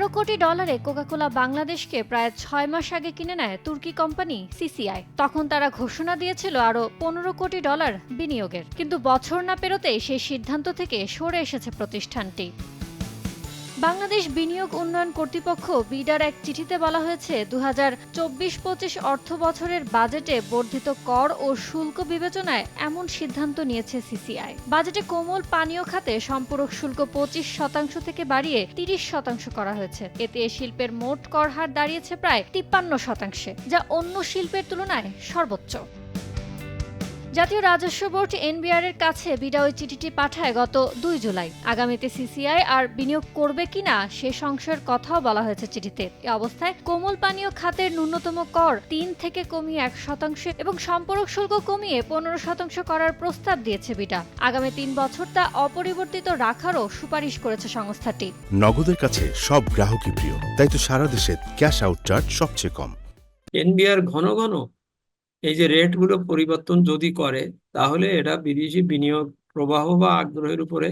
তেরো কোটি ডলারে কোকাকোলা বাংলাদেশকে প্রায় ছয় মাস আগে কিনে নেয় তুর্কি কোম্পানি সিসিআই। তখন তারা ঘোষণা দিয়েছিল আরও পনেরো কোটি ডলার বিনিয়োগের। কিন্তু বছর না পেরোতেই সেই সিদ্ধান্ত থেকে সরে এসেছে প্রতিষ্ঠানটি। বাংলাদেশ বিনিয়োগ উন্নয়ন কর্তৃপক্ষ বিডার এক চিঠিতে বলা হয়েছে দু হাজার চব্বিশ পঁচিশ অর্থ বছরের বাজেটে বর্ধিত কর ও শুল্ক বিবেচনায় এমন সিদ্ধান্ত নিয়েছে সিসিআই। বাজেটে কোমল পানীয় খাতে সম্পূরক শুল্ক পঁচিশ শতাংশ থেকে বাড়িয়ে তিরিশ শতাংশ করা হয়েছে। এতে শিল্পের মোট কর হার দাঁড়িয়েছে প্রায় তিপ্পান্ন শতাংশে, যা অন্য শিল্পের তুলনায় সর্বোচ্চ। জাতীয় রাজস্ব বোর্ড এনবিআর এর কাছে বিডা ওই চিঠিটি পাঠায় গত দুই জুলাই। আগামীতে সিসিআই আর বিনিয়োগ করবে কিনা সে সংশয়ের কথাও বলা হয়েছে চিঠিতে। এ অবস্থায় কোমল পানীয় খাতের ন্যূনতম কর তিন থেকে কমিয়ে এক শতাংশ এবং সম্পর্ক শুল্ক কমিয়ে পনেরো শতাংশ করার প্রস্তাব দিয়েছে বিডা। আগামী তিন বছর তা অপরিবর্তিত রাখারও সুপারিশ করেছে সংস্থাটি। নগদের কাছে সব গ্রাহকই প্রিয় তাই তো সারা দেশে ক্যাশ আউট চার্জ সবচেয়ে কম। এনবিআর ঘন ঘন এই যে রেটগুলো পরিবর্তন যদি করে তাহলে এটা বিদেশি বিনিয়োগ প্রবাহ বা আগ্রহের উপরে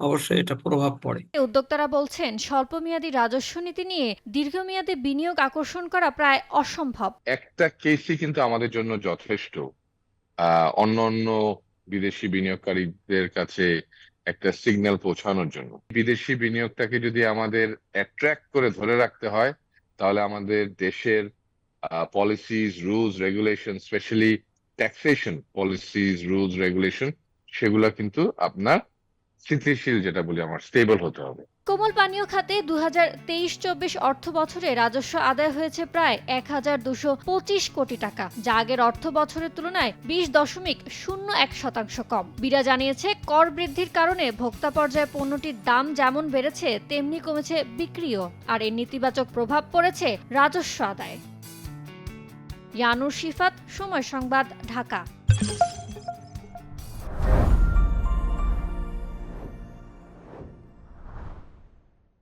অবশ্যই এটা প্রভাব পড়ে। উদ্যোক্তারা বলছেন স্বল্পমেয়াদী রাজস্ব নীতি নিয়ে দীর্ঘমেয়াদী বিনিয়োগ আকর্ষণ করা প্রায় অসম্ভব। একটা কেসই কিন্তু আমাদের জন্য যথেষ্ট। অন্য অন্য বিদেশি বিনিয়োগকারীদের কাছে একটা সিগন্যাল পৌঁছানোর জন্য। বিদেশি বিনিয়োগটাকে যদি আমাদের অ্যাট্রাক্ট করে ধরে রাখতে হয় তাহলে আমাদের দেশের policies rules regulation specially taxation policies rules regulation সেগুলা কিন্তু আপনার স্থিতিশীল যেটা বলি আমার স্টেবল হতে হবে। কোমল পানীয় খাতে দু হাজার তেইশ চব্বিশ অর্থ বছরে রাজস্ব আদায় হয়েছে প্রায় এক হাজার দুশো পঁচিশ কোটি টাকা, যা আগের অর্থ বছরের তুলনায় বিশ দশমিক শূন্য এক শতাংশ কম। বিরা জানিয়েছে, কর বৃদ্ধির কারণে ভোক্তা পর্যায়ে পণ্যটির দাম যেমন বেড়েছে, তেমনি কমেছে বিক্রিও, আর এর নেতিবাচক প্রভাব পড়েছে রাজস্ব আদায়। ইয়ানুর শিফাত সময় সংবাদ ঢাকা।